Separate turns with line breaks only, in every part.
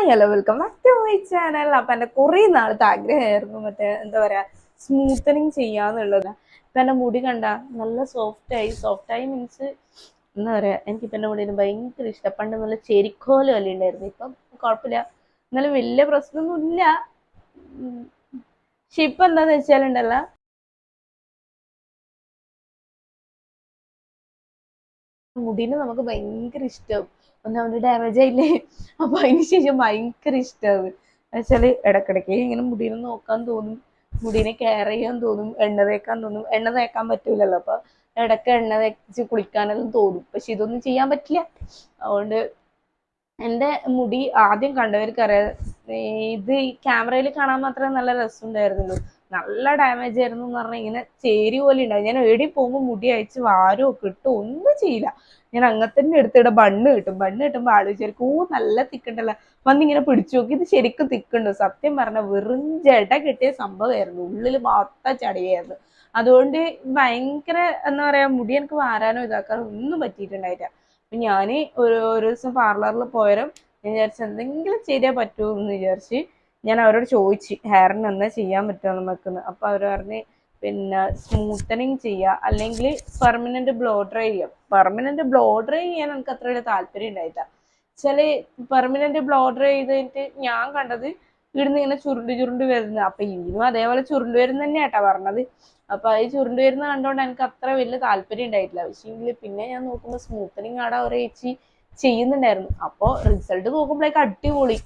Hi hello welcome back to my channel അപ്പൊ എന്റെ കുറെ നാളത്തെ ആഗ്രഹമായിരുന്നു മറ്റേ എന്താ പറയാ സ്മൂത്തനിങ് ചെയ്യാന്നുള്ളത്. ഇപ്പൊ എന്റെ മുടി കണ്ട നല്ല സോഫ്റ്റ് ആയി സോഫ്റ്റ് ആയി മീൻസ് എന്താ പറയാ എനിക്കിപ്പോ എന്റെ മുടിന് ഭയങ്കര ഇഷ്ടം. പണ്ട് നല്ല ചെരിക്കോല അല്ലേ ഉണ്ടായിരുന്നു. ഇപ്പം കുഴപ്പമില്ല. എന്നാലും വലിയ പ്രശ്നമൊന്നും ഇല്ല ഉം. പക്ഷെ എന്താന്ന് വെച്ചാലുണ്ടല്ല മുടിനെ നമുക്ക് ഭയങ്കര ഇഷ്ടം ഒന്നാമത് ഡാമേജ് ആയില്ലേ? അപ്പൊ അതിന് ശേഷം ഭയങ്കര ഇഷ്ടമാവും എന്നുവെച്ചാൽ ഇടക്കിടക്ക് ഇങ്ങനെ മുടിനെ നോക്കാൻ തോന്നും. മുടിനെ കെയർ ചെയ്യാൻ തോന്നും. എണ്ണ തേക്കാൻ തോന്നും. എണ്ണ തേക്കാൻ പറ്റൂലല്ലോ. അപ്പൊ ഇടയ്ക്ക് എണ്ണ തേച്ച് കുളിക്കാനെല്ലാം തോന്നും. പക്ഷെ ഇതൊന്നും ചെയ്യാൻ പറ്റില്ല. അതുകൊണ്ട് എന്റെ മുടി ആദ്യം കണ്ടവർക്ക് അറിയാം ഇത് ക്യാമറയിൽ കാണാൻ മാത്രമേ നല്ല രസമുണ്ടായിരുന്നുള്ളൂ. നല്ല ഡാമേജ് ആയിരുന്നു എന്ന് പറഞ്ഞാൽ ഇങ്ങനെ ചേരി പോലെ ഉണ്ടായി. ഞാൻ എടി പോകുമ്പോൾ മുടി അയച്ച് വാരോ കിട്ടും ഒന്നും ചെയ്യില്ല. ഞാൻ അങ്ങത്തന്നെ തന്നെ എടുത്തിടെ ബണ്ണ് കിട്ടും. ബണ്ണ് കിട്ടുമ്പോൾ ആൾ വിചാരിക്കും ഓ നല്ല തിക്കുണ്ടല്ലോ. വന്നിങ്ങനെ പിടിച്ചു നോക്കി. ഇത് ശരിക്കും തിക്കുണ്ടോ? സത്യം പറഞ്ഞ വെറും ജട കിട്ടിയ സംഭവമായിരുന്നു. ഉള്ളിൽ മൊത്തം ചടിയായിരുന്നു അതുകൊണ്ട് ഭയങ്കര എന്താ പറയാ മുടി എനിക്ക് വാരാനോ ഇതാക്കാനോ ഒന്നും പറ്റിയിട്ടുണ്ടായില്ല. അപ്പൊ ഞാൻ ഒരു ഒരു ദിവസം പാർലറിൽ പോയാലും ഞാൻ വിചാരിച്ചു എന്തെങ്കിലും ചെയ്തേ പറ്റൂ എന്ന് വിചാരിച്ച് ഞാൻ അവരോട് ചോദിച്ചു ഹെയറിന് എന്താ ചെയ്യാൻ പറ്റുമോ നമുക്കെന്ന് അപ്പൊ അവർ പറഞ്ഞ് പിന്നെ സ്മൂത്തനിങ് ചെയ്യുക അല്ലെങ്കിൽ പെർമനന്റ് ബ്ലോ ഡ്രൈ ചെയ്യുക. പെർമനന്റ് ബ്ലോ ഡ്രൈ ചെയ്യാൻ എനിക്ക് അത്ര വലിയ താല്പര്യം ഉണ്ടായില്ല. ചില പെർമനന്റ് ബ്ലോ ഡ്രൈ ചെയ്തിട്ട് ഞാൻ കണ്ടത് ഇവിടുന്ന് ഇങ്ങനെ ചുരുണ്ട് ചുരുണ്ട് വരുന്നത്. അപ്പൊ ഇതിനും അതേപോലെ ചുരുണ്ട് വരുന്ന തന്നെയാട്ടാ പറഞ്ഞത്. അപ്പൊ അത് ചുരുണ്ട് വരുന്ന കണ്ടോണ്ട് എനിക്ക് അത്ര വലിയ താല്പര്യം ഉണ്ടായിട്ടില്ല. പക്ഷേങ്കിൽ പിന്നെ ഞാൻ നോക്കുമ്പോൾ സ്മൂത്തനിങ് ആടെ ഒരേച്ചി ചെയ്യുന്നുണ്ടായിരുന്നു. അപ്പോൾ റിസൾട്ട് നോക്കുമ്പോഴേക്ക് അടിപൊളി.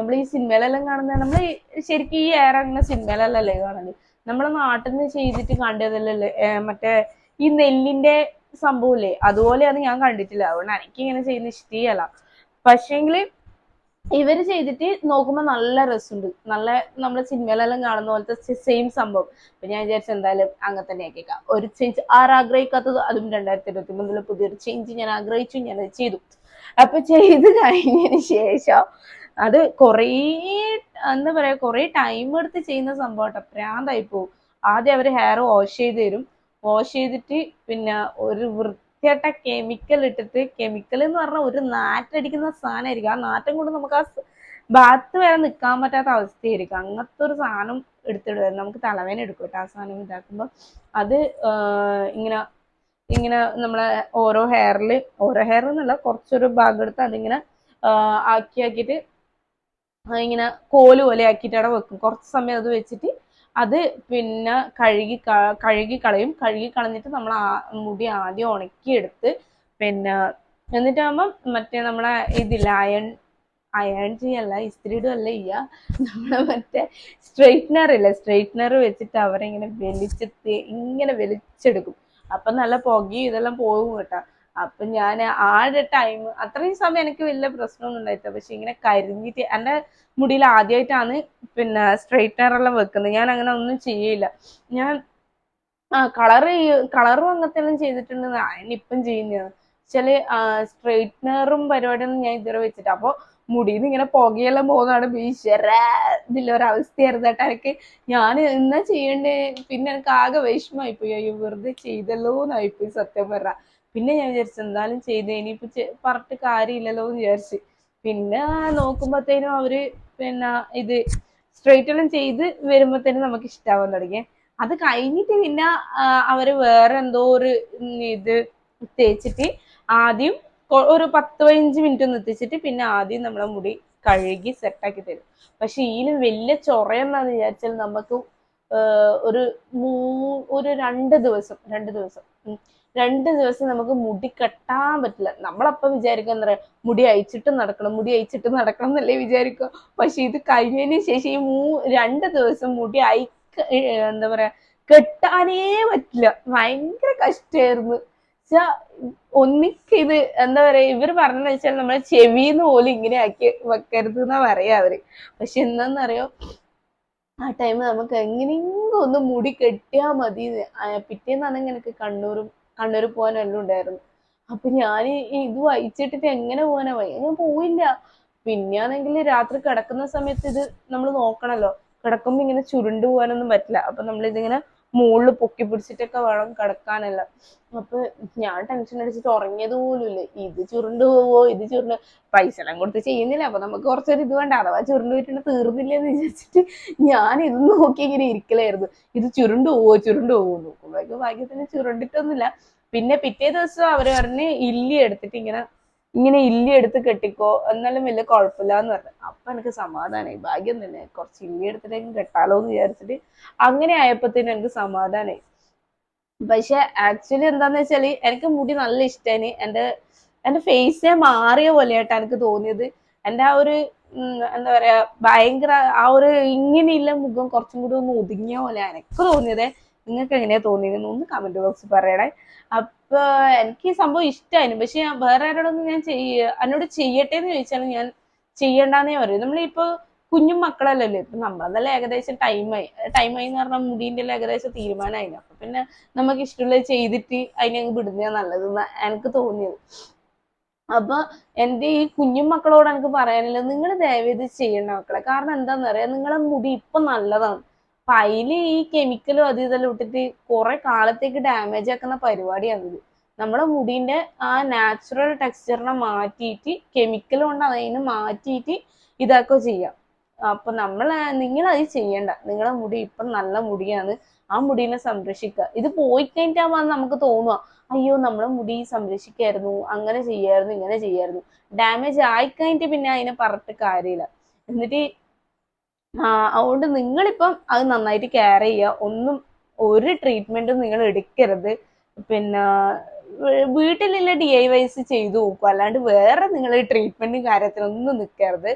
നമ്മൾ ഈ സിനിമയിലെല്ലാം കാണുന്ന നമ്മൾ ശരിക്കും ഈ എയർ അങ്ങനെ സിനിമയിലല്ലേ കാണുന്നത് നമ്മളെ നാട്ടിൽ നിന്ന് ചെയ്തിട്ട് കണ്ടതല്ലേ മറ്റേ ഈ നെല്ലിന്റെ സംഭവമില്ലേ അതുപോലെയാണ് ഞാൻ കണ്ടിട്ടില്ല. അതുകൊണ്ട് എനിക്ക് ഇങ്ങനെ ചെയ്യുന്ന ഇഷ്ടീയല്ല പക്ഷേങ്കിൽ ഇവർ ചെയ്തിട്ട് നോക്കുമ്പോൾ നല്ല രസമുണ്ട്. നല്ല നമ്മുടെ സിനിമയിലെല്ലാം കാണുന്ന പോലത്തെ സെയിം സംഭവം. അപ്പൊ ഞാൻ വിചാരിച്ചു എന്തായാലും അങ്ങനെ തന്നെ ആക്കിയേക്കാം. ഒരു ചേഞ്ച് ആരാഗ്രഹിക്കാത്തത് അതും രണ്ടായിരത്തി ഇരുപത്തി മൂന്നിലെ പുതിയൊരു ചേഞ്ച് ഞാൻ ആഗ്രഹിച്ചു ഞാൻ ചെയ്തു. അപ്പൊ ചെയ്ത് കഴിഞ്ഞതിന് ശേഷം അത് കുറേ എന്താ പറയാ കുറേ ടൈം എടുത്ത് ചെയ്യുന്ന സംഭവം പ്രാന്തായി പോകും ആദ്യം അവർ ഹെയർ വാഷ് ചെയ്ത് തരും. വാഷ് ചെയ്തിട്ട് പിന്നെ ഒരു വൃത്തിയായിട്ട കെമിക്കൽ ഇട്ടിട്ട് കെമിക്കൽ എന്ന് പറഞ്ഞാൽ ഒരു നാറ്റടിക്കുന്ന സാധനമായിരിക്കും. ആ നാറ്റം കൊണ്ട് നമുക്ക് ആ ബാത്ത് വരെ നിൽക്കാൻ പറ്റാത്ത അവസ്ഥയായിരിക്കും. അങ്ങനത്തെ ഒരു സാധനം എടുത്തിടുക നമുക്ക് തലവേന എടുക്കും കേട്ടോ ആ സാധനം ഇതാക്കുമ്പോൾ അത് ഇങ്ങനെ ഇങ്ങനെ നമ്മളെ ഓരോ ഹെയറിൽ ഓരോ ഹെയർ എന്നല്ല കുറച്ചൊരു ഭാഗം എടുത്ത് അതിങ്ങനെ ആക്കി ആക്കിയിട്ട് ഇങ്ങനെ കോൽ പോലെ ആക്കിയിട്ട് അവിടെ വെക്കും. കുറച്ച് സമയം അത് വെച്ചിട്ട് അത് പിന്നെ കഴുകി കഴുകി കളയും. കഴുകി കളഞ്ഞിട്ട് നമ്മൾ മുടി ആദ്യം ഉണക്കിയെടുത്ത് പിന്നെ എന്നിട്ടാകുമ്പം മറ്റേ നമ്മളെ ഇതില്ല അയൺ അയൺ ചെയ്യല്ല ഇസ്ത്രീടും അല്ല ചെയ്യുക നമ്മളെ മറ്റേ സ്ട്രെയിറ്റ്നർ ഇല്ല? സ്ട്രെയിറ്റ്നർ വെച്ചിട്ട് അവരെ ഇങ്ങനെ വലിച്ചെത്തി ഇങ്ങനെ വലിച്ചെടുക്കും. അപ്പം നല്ല പുകയും ഇതെല്ലാം പോകും കേട്ടോ. അപ്പൊ ഞാൻ ആ ഒരു ടൈം അത്രയും സമയം എനിക്ക് വലിയ പ്രശ്നമൊന്നും ഉണ്ടായിട്ടില്ല. പക്ഷെ ഇങ്ങനെ കരിഞ്ഞിട്ട് എന്റെ മുടിയിൽ ആദ്യമായിട്ടാണ് പിന്നെ സ്ട്രെയിറ്റ്നർ എല്ലാം വെക്കുന്നത്. ഞാൻ അങ്ങനെ ഒന്നും ചെയ്യില്ല. ഞാൻ ആ കളർ കളറും അങ്ങനത്തെല്ലാം ചെയ്തിട്ടുണ്ട്. അതിനിപ്പം ചെയ്യുന്നതാണ്. വെച്ചാൽ സ്ട്രെയിറ്റ്നറും പരിപാടിയൊന്നും ഞാൻ ഇതുവരെ വെച്ചിട്ട് അപ്പോൾ മുടിയിൽ നിന്ന് ഇങ്ങനെ പുകയെല്ലാം പോകുന്നതാണ് ഭീഷര ഇതിലൊരവസ്ഥയായിരുന്നു കേട്ടോ എനിക്ക്. ഞാൻ എന്നാ ചെയ്യണ്ടേ? പിന്നെ എനിക്ക് ആകെ വിഷമമായി പോയി അയ്യോ വെറുതെ ചെയ്തല്ലോ എന്നായിപ്പോയി സത്യം പറഞ്ഞ. പിന്നെ ഞാൻ വിചാരിച്ചു എന്തായാലും ചെയ്ത് ഇനിയിപ്പോ പറഞ്ഞിട്ട് കാര്യമില്ലല്ലോ എന്ന് വിചാരിച്ച് പിന്നെ നോക്കുമ്പോഴത്തേനും അവർ പിന്നെ ഇത് സ്ട്രേറ്റ് എല്ലാം ചെയ്ത് വരുമ്പോഴത്തേനും നമുക്ക് ഇഷ്ടാവാൻ തുടങ്ങി അത് കഴിഞ്ഞിട്ട് പിന്നെ അവർ വേറെ എന്തോ ഒരു ഇത് തേച്ചിട്ട് ആദ്യം ഒരു പത്ത് പതിനഞ്ച് മിനിറ്റ് ഒന്ന് എത്തിച്ചിട്ട് പിന്നെ ആദ്യം നമ്മളെ മുടി കഴുകി സെറ്റാക്കി തരും പക്ഷെ ഇതിലും വലിയ ചൊറയെന്നാന്ന് വിചാരിച്ചാൽ നമുക്ക് ഒരു മൂ ഒരു രണ്ട് ദിവസം രണ്ട് ദിവസം. രണ്ട് ദിവസം നമുക്ക് മുടി കെട്ടാൻ പറ്റില്ല. നമ്മളപ്പം വിചാരിക്കുക എന്താ പറയാ മുടി അയച്ചിട്ട് നടക്കണം മുടി അയച്ചിട്ട് നടക്കണം എന്നല്ലേ വിചാരിക്കുക പക്ഷെ ഇത് കഴിഞ്ഞതിന് ശേഷം ഈ മൂ രണ്ട് ദിവസം മുടി അയ എന്താ പറയാ കെട്ടാനേ പറ്റില്ല. ഭയങ്കര കഷ്ടമായിരുന്നു ഒന്നിക്കിത് എന്താ പറയാ ഇവർ പറഞ്ഞെന്ന് വെച്ചാൽ നമ്മളെ ചെവിന്ന് പോലും ഇങ്ങനെ ആക്കി വെക്കരുത് എന്നാ പറയാ അവർ. പക്ഷെ എന്താന്നറിയോ ആ ടൈം നമുക്ക് എങ്ങനെയെങ്കിലും ഒന്ന് മുടി കെട്ടിയാ മതി പിറ്റേന്നാണെങ്കിൽ എനിക്ക് കണ്ണൂരും കണ്ണൂർ പോകാൻ എല്ലാം ഉണ്ടായിരുന്നു അപ്പൊ ഞാൻ ഇത് വായിച്ചിട്ടിട്ട് എങ്ങനെ പോകാനാ വയ്യ? ഞാൻ പോയില്ല പിന്നെയാണെങ്കിൽ രാത്രി കിടക്കുന്ന സമയത്ത് ഇത് നമ്മൾ നോക്കണല്ലോ. കിടക്കുമ്പോ ഇങ്ങനെ ചുരുണ്ടു പോകാനൊന്നും പറ്റില്ല. അപ്പൊ നമ്മൾ ഇതിങ്ങനെ മുകളിൽ പൊക്കി പിടിച്ചിട്ടൊക്കെ വേണം കിടക്കാനെല്ലാം. അപ്പൊ ഞാൻ ടെൻഷൻ അടിച്ചിട്ട് ഉറങ്ങിയത് പോലും ഇല്ല. ഇത് ചുരുണ്ടു പോവോ ഇത് ചുരുണ്ട്. പൈസ എല്ലാം കൊടുത്ത് ചെയ്യുന്നില്ല. അപ്പൊ നമുക്ക് കുറച്ചൊരു ഇത് വേണ്ട? അഥവാ ചുരുണ്ടു പോയിട്ടുണ്ട് തീർന്നില്ല എന്ന് വിചാരിച്ചിട്ട് ഞാൻ ഇത് നോക്കി ഇങ്ങനെ ഇരിക്കലായിരുന്നു. ഇത് ചുരുണ്ടു പോവോ ചുരുണ്ടു പോവോ നോക്കുമ്പോഴേക്കും ഭാഗ്യത്തിന് ചുരുണ്ടിട്ടൊന്നുമില്ല. പിന്നെ പിറ്റേ ദിവസം അവർ പറഞ്ഞ് ഇല്ലി എടുത്തിട്ട് ഇങ്ങനെ ഇങ്ങനെ ഇല്ലി എടുത്ത് കെട്ടിക്കോ എന്നാലും വലിയ കുഴപ്പമില്ല എന്ന് പറഞ്ഞു. അപ്പൊ എനിക്ക് സമാധാനമായി ഭാഗ്യം തന്നെ. കുറച്ച് ഇല്ലി എടുത്തിട്ടേക്കും കെട്ടാലോ എന്ന് വിചാരിച്ചിട്ട് അങ്ങനെ ആയപ്പോഴത്തേനും എനിക്ക് സമാധാനമായി പക്ഷെ ആക്ച്വലി എന്താന്ന് വെച്ചാൽ എനിക്ക് മുടി നല്ല ഇഷ്ടമാണ് എന്റെ എന്റെ ഫേസേ മാറിയ പോലെയായിട്ടാണ് എനിക്ക് തോന്നിയത്. എന്റെ ആ ഒരു എന്താ പറയാ ഭയങ്കര ആ ഒരു ഇങ്ങനെയുള്ള മുഖം കുറച്ചും കൂടി ഒന്ന് ഒതുങ്ങിയ പോലെ എനിക്ക് തോന്നിയത്. നിങ്ങൾക്ക് എങ്ങനെയാ തോന്നിയിരുന്നു ഒന്ന് കമന്റ് ബോക്സിൽ പറയണേ. അപ്പൊ എനിക്ക് ഈ സംഭവം ഇഷ്ടമായിരുന്നു പക്ഷെ ഞാൻ വേറെ ആരോടൊന്നും ഞാൻ ചെയ്യ എന്നോട് ചെയ്യട്ടെ എന്ന് ചോദിച്ചാൽ ഞാൻ ചെയ്യണ്ടെന്നേ പറയും നമ്മളിപ്പോ കുഞ്ഞു മക്കളല്ലല്ലോ. ഇപ്പൊ നമ്മളതെല്ലാം ഏകദേശം ടൈമായി ടൈമായി എന്ന് പറഞ്ഞാൽ മുടീന്റെ എല്ലാം ഏകദേശം തീരുമാനമായില്ല? അപ്പൊ പിന്നെ നമുക്ക് ഇഷ്ടമുള്ളത് ചെയ്തിട്ട് അതിനെ അങ്ങ് വിടുന്നതാണ് നല്ലത് എനിക്ക് തോന്നിയത്. അപ്പൊ എന്റെ ഈ കുഞ്ഞു മക്കളോട് എനിക്ക് പറയാനില്ല. നിങ്ങൾ ദയവേത് ചെയ്യണ്ട മക്കളെ. കാരണം എന്താന്ന് അറിയാം? നിങ്ങളെ മുടി ഇപ്പൊ നല്ലതാണ്. അപ്പൊ ഈ കെമിക്കലും അത് ഇതെല്ലാം ഇട്ടിട്ട് കുറെ കാലത്തേക്ക് ഡാമേജ് ആക്കുന്ന പരിപാടിയാണിത് നമ്മളെ മുടിന്റെ ആ നാച്ചുറൽ ടെക്സ്ചറിനെ മാറ്റിയിട്ട് കെമിക്കൽ കൊണ്ട് അതിന് മാറ്റിയിട്ട് ഇതാക്കുക ചെയ്യാം. അപ്പൊ നമ്മൾ നിങ്ങൾ അത് ചെയ്യണ്ട. നിങ്ങളെ മുടി ഇപ്പം നല്ല മുടിയാണ്. ആ മുടീനെ സംരക്ഷിക്കുക ഇത് പോയി കഴിഞ്ഞിട്ടാകുമ്പോൾ നമുക്ക് തോന്നുക അയ്യോ നമ്മളെ മുടി സംരക്ഷിക്കായിരുന്നു. അങ്ങനെ ചെയ്യായിരുന്നു ഇങ്ങനെ ചെയ്യായിരുന്നു. ഡാമേജ് ആയിക്കഴിഞ്ഞിട്ട് പിന്നെ അതിനെ പറഞ്ഞിട്ട് കാര്യമില്ല. എന്നിട്ട് അതുകൊണ്ട് നിങ്ങളിപ്പം അത് നന്നായിട്ട് കെയർ ചെയ്യുക. ഒന്നും ഒരു ട്രീറ്റ്മെന്റും നിങ്ങൾ എടുക്കരുത്. പിന്നെ വീട്ടിലുള്ള ഡി ഐ വൈസ് ചെയ്തു നോക്കുക. അല്ലാണ്ട് വേറെ നിങ്ങൾ ട്രീറ്റ്മെന്റും കാര്യത്തിനൊന്നും നിൽക്കരുത്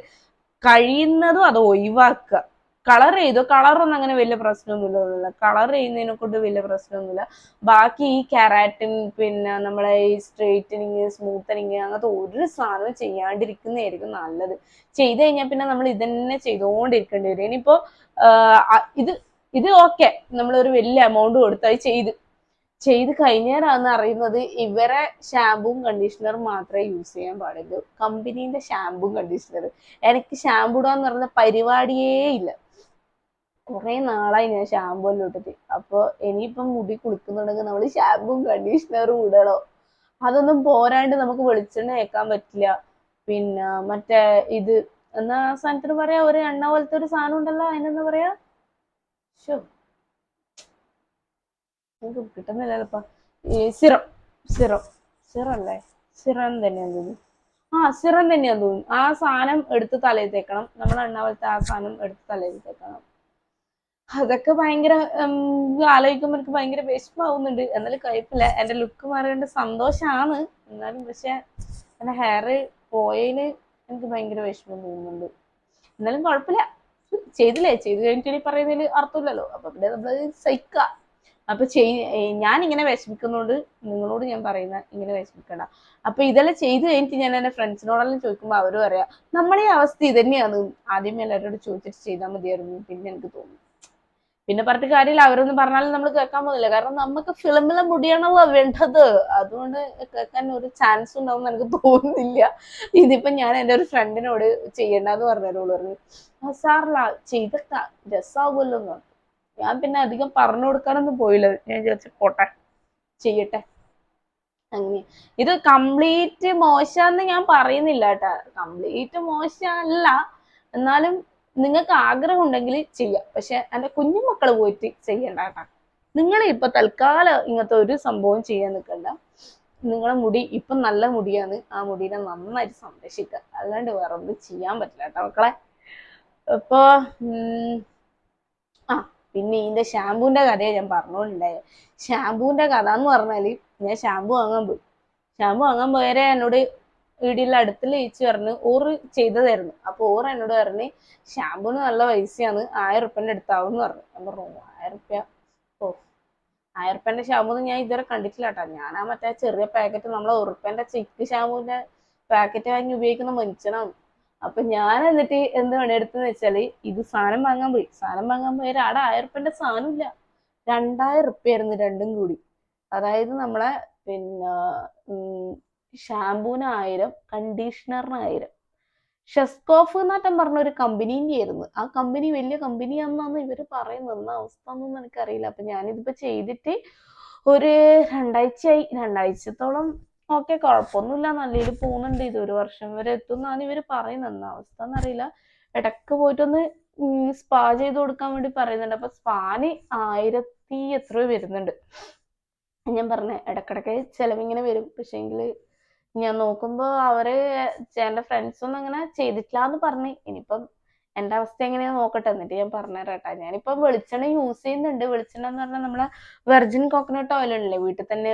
കഴിയുന്നതും അത് ഒഴിവാക്കുക. കളർ ചെയ്തു? കളറൊന്നും അങ്ങനെ വലിയ പ്രശ്നമൊന്നുമില്ല കളർ ചെയ്യുന്നതിനെ കൊണ്ട് വലിയ പ്രശ്നമൊന്നുമില്ല. ബാക്കി ഈ കെരാറ്റിൻ പിന്നെ നമ്മളെ ഈ സ്ട്രെയിറ്റനിങ് സ്മൂത്തനിങ് അങ്ങനത്തെ ഒരു സാധനവും ചെയ്യാണ്ടിരിക്കുന്നതായിരിക്കും നല്ലത്. ചെയ്ത് കഴിഞ്ഞാൽ പിന്നെ നമ്മൾ ഇതന്നെ ചെയ്തുകൊണ്ടിരിക്കേണ്ടി വരും. ഇനിയിപ്പോ ഇത് ഇത് ഓക്കെ നമ്മളൊരു വലിയ എമൗണ്ട് കൊടുത്താൽ ചെയ്ത്. ചെയ്ത് കഴിഞ്ഞാലാണെന്ന് അറിയുന്നത് ഇവരെ ഷാമ്പുവും കണ്ടീഷണറും മാത്രമേ യൂസ് ചെയ്യാൻ പാടുള്ളൂ. കമ്പനീന്റെ ഷാമ്പുവും കണ്ടീഷണറും എനിക്ക് ഷാമ്പു ഇടാന്ന് പറഞ്ഞ പരിപാടിയേ ഇല്ല. കുറെ നാളായി ഞാൻ ഷാമ്പു എല്ലാം ഇട്ടിട്ട്. അപ്പൊ ഇനിയിപ്പം മുടി കുളിക്കുന്നുണ്ടെങ്കിൽ നമ്മൾ ഷാമ്പും കണ്ടീഷണറും ഇടണോ അതൊന്നും പോരാണ്ട് നമുക്ക് വെളിച്ചെണ്ണ തേക്കാൻ പറ്റില്ല. പിന്നെ മറ്റേ ഇത് എന്നാ ആ സാധനത്തിന് പറയാ? ഒരു എണ്ണ പോലത്തെ ഒരു സാധനം ഉണ്ടല്ലോ അതിനെന്താ പറയാ? ശോ എനിക്ക് കിട്ടുന്നില്ലല്ലോ ഈ സിറം സിറം. സിറം അല്ലേ? സിറം തന്നെയാണ് തോന്നുന്നു. ആ സിറം തന്നെയാന്ന് തോന്നുന്നു. ആ സാധനം എടുത്ത് തലയിൽ തേക്കണം. നമ്മൾ എണ്ണ പോലത്തെ ആ സാധനം എടുത്ത് തലയിൽ തേക്കണം. അതൊക്കെ ഭയങ്കര ആലോചിക്കുമ്പോൾ എനിക്ക് ഭയങ്കര വിഷമാവുന്നുണ്ട്. എന്നാലും കുഴപ്പമില്ല. എന്റെ ലുക്ക് മാറിയതിന്റെ സന്തോഷാണ്. എന്നാലും പക്ഷെ എന്റെ ഹെയർ പോയതിന് എനിക്ക് ഭയങ്കര വിഷമം തോന്നുന്നുണ്ട്. എന്നാലും കുഴപ്പമില്ല. ചെയ്തില്ലേ? ചെയ്ത് കഴിഞ്ഞിട്ട് പറയുന്നതിൽ അർത്ഥമില്ലല്ലോ. അപ്പൊ പിന്നെ നമ്മൾ സഹിക്കുക അപ്പൊ ചെയ് ഞാൻ ഇങ്ങനെ വിഷമിക്കുന്നോണ്ട് നിങ്ങളോട് ഞാൻ പറയുന്ന ഇങ്ങനെ വിഷമിക്കണ്ട. അപ്പൊ ഇതെല്ലാം ചെയ്ത് കഴിഞ്ഞിട്ട് ഞാൻ എന്റെ ഫ്രണ്ട്സിനോടെല്ലാം ചോദിക്കുമ്പോൾ അവർ പറയാ നമ്മളെ അവസ്ഥ ഇത് തന്നെയാണ് ആദ്യം എല്ലാവരോടും ചോദിച്ചിട്ട് ചെയ്താൽ മതിയായിരുന്നു. പിന്നെ എനിക്ക് തോന്നി പിന്നെ പറഞ്ഞിട്ട് കാര്യമില്ല. അവരൊന്നും പറഞ്ഞാലും നമ്മൾ കേൾക്കാൻ പോകുന്നില്ല. കാരണം നമുക്ക് ഫിലിമിലെ മുടിയാണല്ലോ വേണ്ടത്. അതുകൊണ്ട് കേൾക്കാൻ ഒരു ചാൻസ് ഉണ്ടാവും എനിക്ക് തോന്നുന്നില്ല. ഇതിപ്പോ ഞാൻ എന്റെ ഒരു ഫ്രണ്ടിനോട് ചെയ്യണ്ടെന്ന് പറഞ്ഞവരോട് പറഞ്ഞു സാറില്ല ചെയ്തേക്കാം രസാവുമല്ലോ എന്ന് പറഞ്ഞു. ഞാൻ പിന്നെ അധികം പറഞ്ഞു കൊടുക്കാനൊന്നും പോയില്ല. ഞാൻ വിചാരിച്ചു പോട്ടെ ചെയ്യട്ടെ. അങ്ങനെ. ഇത് കംപ്ലീറ്റ് മോശമെന്ന് ഞാൻ പറയുന്നില്ല കേട്ടാ. കംപ്ലീറ്റ് മോശമല്ല. എന്നാലും നിങ്ങൾക്ക് ആഗ്രഹം ഉണ്ടെങ്കിൽ ചെയ്യാം. പക്ഷെ എന്റെ കുഞ്ഞുമക്കൾ പോയിട്ട് ചെയ്യണ്ട കേട്ടാ. നിങ്ങൾ ഇപ്പൊ തൽക്കാലം ഇങ്ങനത്തെ ഒരു സംഭവം ചെയ്യാൻ നിൽക്കണ്ട. നിങ്ങളെ മുടി ഇപ്പം നല്ല മുടിയാണ്. ആ മുടിനെ നന്നായിട്ട് സംരക്ഷിക്കുക. അല്ലാണ്ട് വേറെ ഒന്നും ചെയ്യാൻ പറ്റില്ല കേട്ടോ മക്കളെ. ഇപ്പൊ ആ പിന്നെ ഇതിന്റെ ഷാമ്പൂന്റെ കഥയെ ഞാൻ പറഞ്ഞോണ്ടായ ഷാമ്പൂന്റെ കഥ എന്ന് പറഞ്ഞാൽ ഞാൻ ഷാമ്പു വാങ്ങാൻ പോയി. ഷാമ്പു വാങ്ങാൻ പോയവരെ എന്നോട് വീടിലെ അടുത്ത് ചേച്ചി പറഞ്ഞു ഓറ് ചെയ്തതായിരുന്നു. അപ്പൊ ഓറ് എന്നോട് പറഞ്ഞ് ഷാമ്പൂന് നല്ല പൈസയാണ് ആയിരം റുപ്യന്റെ അടുത്താവും എന്ന് പറഞ്ഞു. ഞാൻ പറഞ്ഞു ആയിരം റുപ്യ ഓ ആയിരം റുപ്യന്റെ ഷാമ്പൂ ഞാൻ ഇതുവരെ കണ്ടിട്ടില്ല കേട്ടോ ഞാൻ ആ മറ്റേ ചെറിയ പാക്കറ്റ് നമ്മളെ ഉറുപ്പന്റെ ചിക്ക് ഷാമ്പൂന്റെ പാക്കറ്റ് വാങ്ങി ഉപയോഗിക്കുന്ന മനുഷ്യനാണ് അപ്പൊ ഞാൻ എന്നിട്ട് എന്ത് പണിയെടുത്തെന്ന് വെച്ചാൽ ഇത് സാധനം വാങ്ങാൻ പോയി. സാധനം വാങ്ങാൻ പോയി ആടെ ആയിരം റുപ്യന്റെ സാധനം ഇല്ല രണ്ടായിരം ഉറുപ്പ്യായിരുന്നു രണ്ടും കൂടി. അതായത് നമ്മളെ പിന്നെ ഉം, ഷാമ്പൂന് ആയിരം കണ്ടീഷണറിന് ആയിരം ഷെസ്കോഫ് എന്നാട്ടം പറഞ്ഞ ഒരു കമ്പനീന്റെ ആയിരുന്നു ആ കമ്പനി വലിയ കമ്പനിയാണെന്നാണ് ഇവർ പറയുന്നത്. എന്ന അവസ്ഥ ഒന്നും എനിക്കറിയില്ല. അപ്പം ഞാനിതിപ്പോൾ ചെയ്തിട്ട് ഒരു രണ്ടാഴ്ചയായി. രണ്ടാഴ്ചത്തോളം ഓക്കെ കുഴപ്പമൊന്നുമില്ല. നല്ല രീതിയിൽ പോകുന്നുണ്ട്. ഇത് ഒരു വർഷം വരെ എത്തും എന്നാണ് ഇവർ പറയുന്നത്. എന്ന അവസ്ഥ എന്നറിയില്ല ഇടയ്ക്ക് പോയിട്ടൊന്ന് സ്പാ ചെയ്ത് കൊടുക്കാൻ വേണ്ടി പറയുന്നുണ്ട്. അപ്പം സ്പാന് ആയിരത്തി എത്രയോ വരുന്നുണ്ട്. ഞാൻ പറഞ്ഞ ഇടക്കിടക്ക് ചിലവിങ്ങനെ വരും. പക്ഷേങ്കിൽ ഞാൻ നോക്കുമ്പോ അവർ എന്റെ ഫ്രണ്ട്സൊന്നും അങ്ങനെ ചെയ്തിട്ടില്ല എന്ന് പറഞ്ഞു. ഇനിയിപ്പം എന്റെ അവസ്ഥ എങ്ങനെയാ നോക്കട്ടെ? എന്നിട്ട് ഞാൻ പറഞ്ഞുതരാം കേട്ടാ ഞാനിപ്പം വെളിച്ചെണ്ണ യൂസ് ചെയ്യുന്നുണ്ട്. വെളിച്ചെണ്ണ എന്ന് പറഞ്ഞാൽ നമ്മളെ വെർജിൻ കോക്കനട്ട് ഓയിൽ ഉണ്ടല്ലേ? വീട്ടിൽ തന്നെ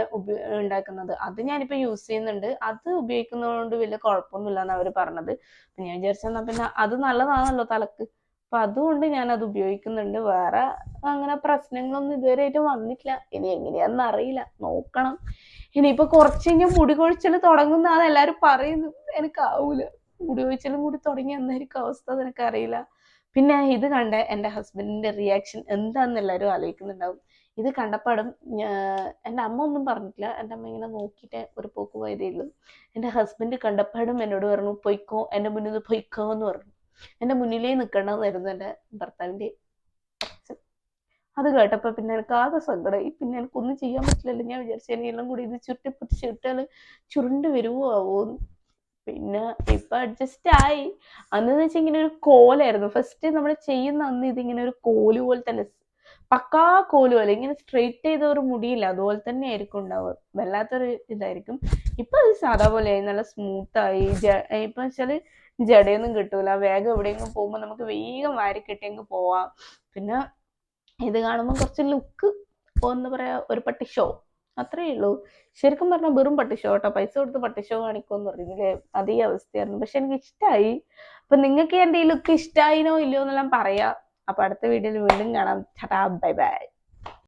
ഉണ്ടാക്കുന്നത്. അത് ഞാനിപ്പോ യൂസ് ചെയ്യുന്നുണ്ട്. അത് ഉപയോഗിക്കുന്നതുകൊണ്ട് വലിയ കുഴപ്പമൊന്നുമില്ല എന്ന് അവർ പറഞ്ഞത്. അപ്പൊ ഞാൻ വിചാരിച്ചെന്നാ പിന്നെ അത് നല്ലതാണല്ലോ തലക്ക്. അപ്പൊ അതുകൊണ്ട് ഞാൻ അത് ഉപയോഗിക്കുന്നുണ്ട്. വേറെ അങ്ങനെ പ്രശ്നങ്ങളൊന്നും ഇതുവരെയായിട്ട് വന്നിട്ടില്ല. ഇനി എങ്ങനെയാന്ന് അറിയില്ല. നോക്കണം. ഇനിയിപ്പോ കുറച്ച് മുടി കൊഴിച്ചൽ തുടങ്ങുന്നതാണ് എല്ലാരും പറയുന്നത് എനിക്കാവൂല മുടി കൊഴിച്ചലും കൂടി തുടങ്ങി എന്നായിരിക്കും അവസ്ഥ നിനക്കറിയില്ല. പിന്നെ ഇത് കണ്ട എന്റെ ഹസ്ബൻഡിന്റെ റിയാക്ഷൻ എന്താന്ന് എല്ലാവരും ആലോചിക്കുന്നുണ്ടാവും. ഇത് കണ്ടപ്പാടും എന്റെ അമ്മ ഒന്നും പറഞ്ഞിട്ടില്ല. എന്റെ അമ്മ ഇങ്ങനെ നോക്കിയിട്ട് ഒരു പോക്ക് പോയതേ ഉള്ളൂ. എന്റെ ഹസ്ബൻഡ് കണ്ടപ്പാടും എന്നോട് പറഞ്ഞു പൊയ്ക്കോ എന്റെ മുന്നിൽ നിന്ന് പൊയ്ക്കോ എന്ന് പറഞ്ഞു. എന്റെ മുന്നിലേ നിൽക്കണമെന്നായിരുന്നു എന്റെ ഭർത്താവിന്റെ അച്ഛൻ അത് കേട്ടപ്പോൾ പിന്നെ എനിക്ക് ആകെ സങ്കടമായി പിന്നെ എനിക്കൊന്നും ചെയ്യാൻ പറ്റില്ലല്ലോ. ഞാൻ വിചാരിച്ചു എല്ലാം കൂടി ഇത് ചുരുട്ടിപ്പിടിച്ച് ഇട്ടാൽ ചുരുണ്ട് വരുമോ ആവോ പിന്നെ ഇപ്പൊ അഡ്ജസ്റ്റ് ആയി. അന്ന് വെച്ചാൽ ഇങ്ങനെ ഒരു കോലായിരുന്നു. ഫസ്റ്റ് നമ്മൾ ചെയ്യുന്ന അന്ന് ഇതിങ്ങനെ ഒരു കോൽ പോലെ തന്നെ. പക്കാ കോൽ പോലെ. ഇങ്ങനെ സ്ട്രെയിറ്റ് ചെയ്ത ഒരു മുടിയില്ല. അതുപോലെ തന്നെ ആയിരിക്കും ഉണ്ടാവുക. വല്ലാത്തൊരു ഇതായിരിക്കും. ഇപ്പൊ അത് സാധാ പോലെ ആയി. നല്ല സ്മൂത്ത് ആയി. ഇപ്പൊ വെച്ചാൽ ജടയൊന്നും കിട്ടൂല. വേഗം എവിടെയെങ്കിലും പോകുമ്പോൾ നമുക്ക് വേഗം വാരി കെട്ടിയെങ്കിൽ പോവാം. പിന്നെ ഇത് കാണുമ്പോൾ കുറച്ച് ലുക്ക് എന്ന് പറയാ ഒരു പട്ടി ഷോ അത്രേ ഉള്ളൂ. ശരിക്കും പറഞ്ഞാൽ വെറും പട്ടിഷോ കേട്ടോ പൈസ കൊടുത്ത് പട്ടിഷോ കാണിക്കുമെന്ന് പറഞ്ഞില്ലേ അതേ അവസ്ഥയായിരുന്നു. പക്ഷെ എനിക്ക് ഇഷ്ടമായി അപ്പൊ നിങ്ങൾക്ക് എന്റെ ഈ ലുക്ക് ഇഷ്ടമായിനോ ഇല്ലയോ എന്നെല്ലാം പറയാം. അപ്പൊ അടുത്ത വീഡിയോയിൽ വീണ്ടും കാണാം. Bye bye